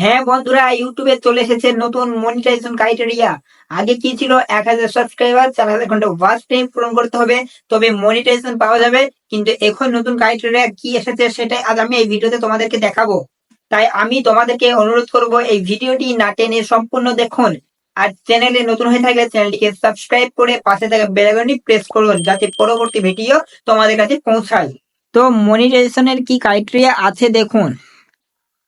হ্যাঁ বন্ধুরা ইউটিউবে চলে এসেছে নতুন মনিটাইজেশন ক্রাইটেরিয়া আগে কি ছিল? এক হাজার সাবস্ক্রাইবার চার হাজার ঘণ্টা ওয়াচ টাইম পূরণ করতে হবে, তবে মনিটাইজেশন পাওয়া যাবে। কিন্তু এখন নতুন ক্রাইটেরিয়া কি এসেছে সেটাই আজ আমি এই ভিডিওতে তোমাদেরকে দেখাবো। তাই আমি তোমাদেরকে অনুরোধ করব, এই ভিডিওটি না টেনে সম্পূর্ণ দেখুন। আর চ্যানেলে নতুন হয়ে থাকলে চ্যানেলটিকে সাবস্ক্রাইব করে পাশে থাকা বেলাগনটি প্রেস করুন, যাতে পরবর্তী ভিডিও তোমাদের কাছে পৌঁছায়। তো মনিটাইজেশনের কি ক্রাইটেরিয়া আছে দেখুন।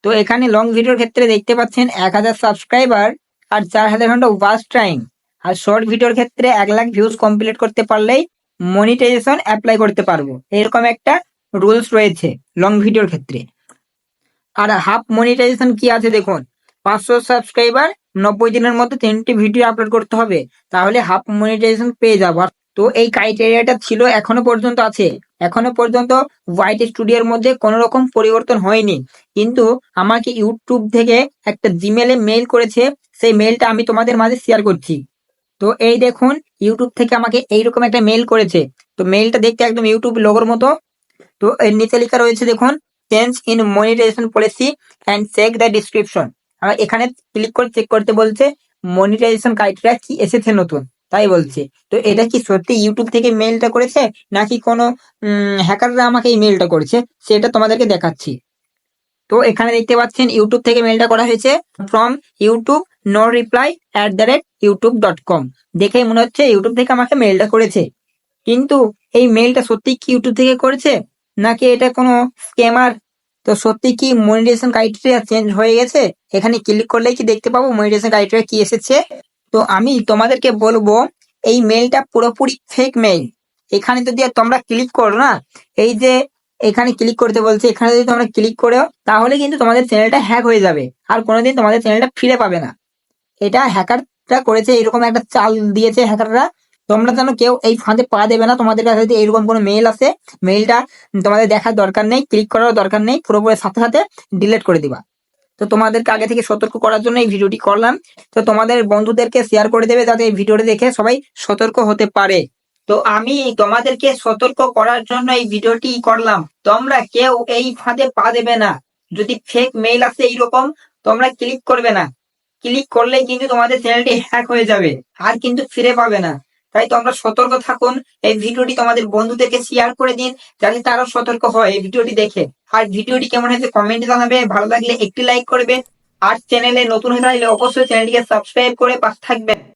তো এখানে লং ভিডিওর ক্ষেত্রে দেখতে পাচ্ছেন এক হাজার সাবস্ক্রাইবার আর চার হাজার ঘণ্টা ওয়াচ টাইম আর শর্ট ভিডিওর ক্ষেত্রে এক লাখ ভিউজ কমপ্লিট করতে পারলেই মনিটাইজেশন অ্যাপ্লাই করতে পারব। এরকম একটা রুলস রয়েছে লং ভিডিওর ক্ষেত্রে। আর হাফ মনিটাইজেশন কি আছে দেখুন? পাঁচশো সাবস্ক্রাইবার নব্বই দিনের মধ্যে তিনটি ভিডিও আপলোড করতে হবে। তাহলে হাফ মনিটাইজেশন পেয়ে যাব। তো এই ক্রাইটেরিয়াটা ছিল, এখনও পর্যন্ত আছে। এখনও পর্যন্ত হোয়াইট স্টুডিওর মধ্যে কোনো রকম পরিবর্তন হয়নি। কিন্তু আমাকে ইউটিউব থেকে একটা জিমেলে মেইল করেছে, সেই মেইলটা আমি তোমাদের মাঝে শেয়ার করছি। তো এই দেখুন ইউটিউব থেকে আমাকে এইরকম একটা মেইল করেছে। তো মেইলটা দেখতে একদম ইউটিউব লোগোর মতো। তো এর নিচে লেখা রয়েছে দেখুন change in monetization policy and check the description এখানে ক্লিক করে চেক করতে বলছে মনিটাইজেশন ক্রাইটেরিয়া কি এসেছে নতুন? তাই বলছে। তো এটা কি সত্যি ইউটিউব থেকে মেইলটা করেছে? নাকি কোনো হ্যাকাররা আমাকে এই মেলটা করেছে? সেটা তোমাদেরকে দেখাচ্ছি। তো এখানে দেখতে পাচ্ছেন ইউটিউব থেকে মেলটা করা হয়েছে from YouTube no reply at the rate YouTube dot com দেখেই মনে হচ্ছে ইউটিউব থেকে আমাকে মেইলটা করেছে। কিন্তু এই মেইলটা সত্যি কি ইউটিউব থেকে করেছে? নাকি এটা কোনো স্ক্যামার তো সত্যি কি মনিটাইজেশন ক্রাইটেরিয়া চেঞ্জ হয়ে গেছে? এখানে ক্লিক করলেই কি দেখতে পাবো মনিটাইজেশন ক্রাইটেরিয়া কি এসেছে? তো আমি তোমাদেরকে বলব, এই মেইলটা পুরোপুরি ফেক মেইল এখানে যদি তোমরা ক্লিক করো না, এই যে এখানে ক্লিক করতে বলছে, এখানে যদি তোমরা ক্লিক করো তাহলে কিন্তু তোমাদের চ্যানেলটা হ্যাক হয়ে যাবে। আর কোনোদিন তোমাদের চ্যানেলটা ফিরে পাবে না। এটা হ্যাকারটা করেছে, এরকম একটা চাল দিয়েছে হ্যাকাররা তোমরা যেন কেউ এই ফাঁদে পা দেবে না, তোমাদের কাছে যদি এরকম কোনো মেল আসে মেইলটা তোমাদের দেখার দরকার নেই ক্লিক করার দরকার নেই, পুরোপুরি সাথে সাথে ডিলিট করে দিবা। তো তোমাদেরকে আগে থেকে সতর্ক করার জন্য এই ভিডিওটি করলাম। তো তোমাদের বন্ধুদেরকে শেয়ার করে দেবে যাতে এই ভিডিওটি দেখে সবাই সতর্ক হতে পারে। তো আমি তোমাদেরকে সতর্ক করার জন্য এই ভিডিওটি করলাম। তোমরা কেউ এই ফাঁদে পা দেবে না। যদি ফেক মেইল আসে এইরকম, তোমরা ক্লিক করবে না। ক্লিক করলেই কিন্তু তোমাদের চ্যানেলটি হ্যাক হয়ে যাবে। আর কিন্তু ফিরে পাবে না। তাই তোমরা সতর্ক থাকুন। এই ভিডিওটি তোমাদের বন্ধুদেরকে শেয়ার করে দিন, যাতে তারাও সতর্ক হয় এই ভিডিওটি দেখে। আর ভিডিওটি কেমন হয়েছে কমেন্টে জানাবে। ভালো লাগলে একটি লাইক করবে। আর চ্যানেলে নতুন হয়ে থাকলে অবশ্যই চ্যানেলটিকে সাবস্ক্রাইব করে পাশে থাকবেন।